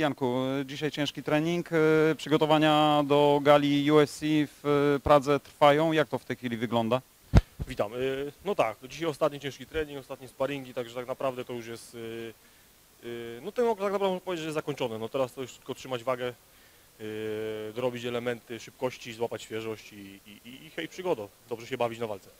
Janku, e, dzisiaj ciężki trening, e, przygotowania do gali UFC w e, Pradze trwają. Jak to w tej chwili wygląda? Witam. Y, No tak, dzisiaj ostatni ciężki trening, ostatnie sparingi, także tak naprawdę to już jest, no ten okres tak naprawdę można powiedzieć, że jest zakończony. No teraz to już tylko trzymać wagę, dorobić elementy szybkości, złapać świeżość i, i, i, hej, przygoda. Dobrze się bawić na walce.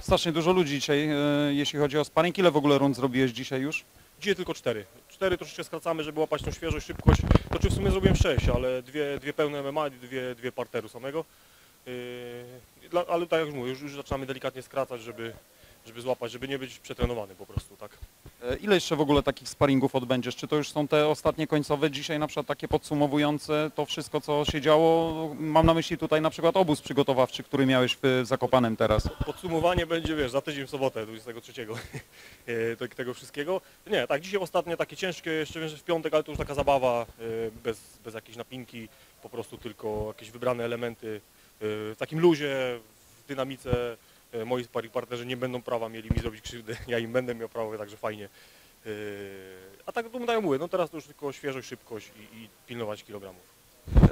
Strasznie dużo ludzi dzisiaj, e, jeśli chodzi o sparring. Ile w ogóle rund zrobiłeś dzisiaj już? Dzisiaj tylko cztery. Cztery troszeczkę skracamy, żeby łapać tą świeżość, szybkość. To czy w sumie zrobiłem sześć, ale dwie, dwie pełne MMA i dwie, dwie parteru samego. Yy, dla, ale tak jak już mówię, już, już zaczynamy delikatnie skracać, żeby, żeby złapać, żeby nie być przetrenowany po prostu, tak? E, Ile jeszcze w ogóle takich sparingów odbędziesz? Czy to już są te ostatnie końcowe dzisiaj, na przykład takie podsumowujące to wszystko, co się działo? Mam na myśli tutaj na przykład obóz przygotowawczy, który miałeś w Zakopanem teraz. Podsumowanie będzie, wiesz, za tydzień w sobotę, 23 e, te- tego wszystkiego. Nie, tak, dzisiaj ostatnie takie ciężkie, jeszcze wiem, że w piątek, ale to już taka zabawa, e, bez, bez jakiejś napinki, po prostu tylko jakieś wybrane elementy w takim luzie, w dynamice. E, Moi sparring partnerzy nie będą prawa mieli mi zrobić krzywdy, ja im będę miał prawo, także fajnie. E, A tak, jak mówię, no teraz to już tylko świeżość, szybkość i, i pilnować kilogramów.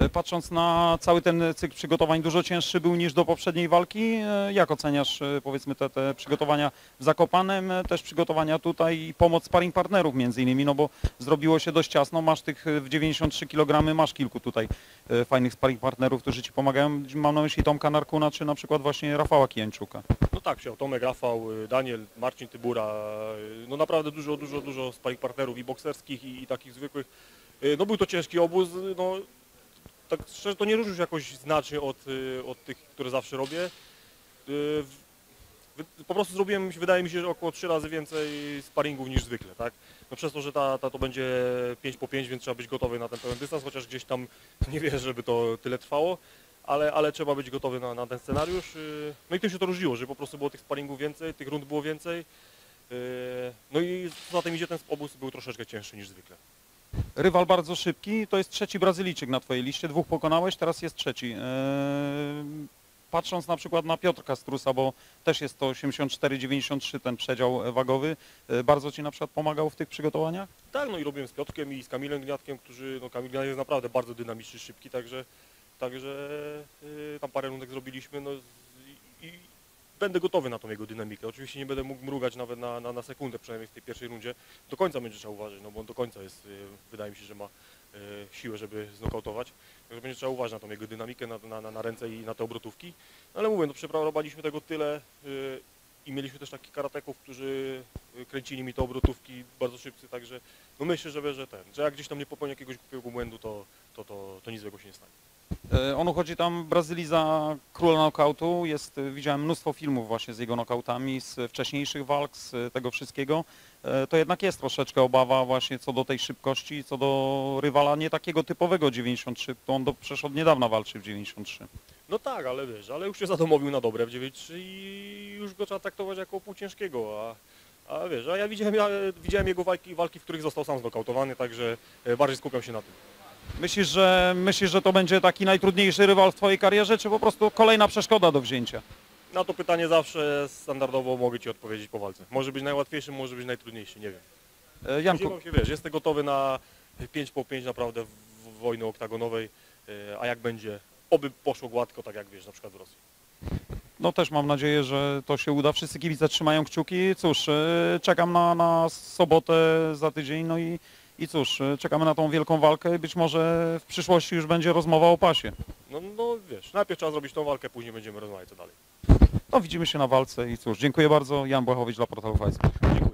E, Patrząc na cały ten cykl przygotowań, dużo cięższy był niż do poprzedniej walki. E, Jak oceniasz e, powiedzmy te, te przygotowania w Zakopanem, też przygotowania tutaj i pomoc sparring partnerów między innymi, no bo zrobiło się dość ciasno, masz tych w 93 kg, masz kilku tutaj fajnych sparring partnerów, którzy Ci pomagają. Mam na myśli Tomka Narkuna, czy na przykład właśnie Rafała Kijańczuka. No tak, przyjął Tomek, Rafał, Daniel, Marcin Tybura, no naprawdę dużo, dużo, dużo sparring partnerów i bokserskich i, i takich zwykłych. No był to ciężki obóz, no tak szczerze to nie różni się jakoś znacznie od, y, od tych, które zawsze robię. Y, Po prostu zrobiłem, wydaje mi się, że około trzy razy więcej sparingów niż zwykle, tak? No przez to, że ta, ta to będzie 5 po 5, więc trzeba być gotowy na ten pełen dystans, chociaż gdzieś tam nie wierzę, żeby to tyle trwało ale, ale trzeba być gotowy na, na ten scenariusz. yy. No i tym się to różniło, że po prostu było tych sparingów więcej, tych rund było więcej. No i za tym idzie ten obóz był troszeczkę cięższy niż zwykle. Rywal bardzo szybki, to jest trzeci Brazylijczyk na Twojej liście, dwóch pokonałeś, teraz jest trzeci. Eee, Patrząc na przykład na Piotrka Strusa, bo też jest to 84-93 ten przedział wagowy, e, bardzo Ci na przykład pomagał w tych przygotowaniach? Tak, no i robiłem z Piotrkiem i z Kamilem Gniatkiem, którzy, no Kamil Gniat jest naprawdę bardzo dynamiczny, szybki, także, także yy, tam parę rundek zrobiliśmy, no i będę gotowy na tą jego dynamikę. Oczywiście nie będę mógł mrugać nawet na, na, na sekundę, przynajmniej w tej pierwszej rundzie. Do końca będzie trzeba uważać, no bo on do końca jest, yy, wydaje mi się, że ma yy, siłę, żeby znokautować. Także będzie trzeba uważać na tą jego dynamikę, na, na, na- ręce i na te obrotówki. No ale mówię, no przeprowadziliśmy tego tyle yy, i mieliśmy też takich karateków, którzy kręcili mi te obrotówki bardzo szybcy, także no myślę, że, że ten, że jak gdzieś tam nie popełnię jakiegoś głupiego błędu, to, to, to, to nic złego się nie stanie. E, On uchodzi tam w Brazylii za króla knockoutu. Jest, e, widziałem mnóstwo filmów właśnie z jego knockoutami, z wcześniejszych walk, z e, tego wszystkiego. To jednak jest troszeczkę obawa właśnie co do tej szybkości, co do rywala nie takiego typowego 93, to on do, przecież od niedawna walczy w 93. No tak, ale wiesz, ale już się zadomowił na dobre w 9 i już go trzeba traktować jako pół ciężkiego, a, a wiesz, a ja widziałem, ja widziałem jego walki, walki, w których został sam znokautowany, także bardziej skupiam się na tym. Myślisz, że myślisz, że to będzie taki najtrudniejszy rywal w Twojej karierze, czy po prostu kolejna przeszkoda do wzięcia? Na to pytanie zawsze standardowo mogę Ci odpowiedzieć po walce. Może być najłatwiejszy, może być najtrudniejszy, nie wiem. E, Janku, się, wiesz, jestem gotowy na 5 po 5 naprawdę w, w wojny oktagonowej, e, a jak będzie, oby poszło gładko, tak jak wiesz, na przykład w Rosji. no też mam nadzieję, że to się uda. Wszyscy kibice trzymają kciuki. Cóż, e, czekam na, na sobotę za tydzień, no i, i cóż, e, czekamy na tą wielką walkę. Być może w przyszłości już będzie rozmowa o pasie. No, no wiesz, najpierw trzeba zrobić tą walkę, później będziemy rozmawiać co dalej. No widzimy się na walce i cóż, dziękuję bardzo. Jan Błachowicz dla portalu Fight. Dziękuję.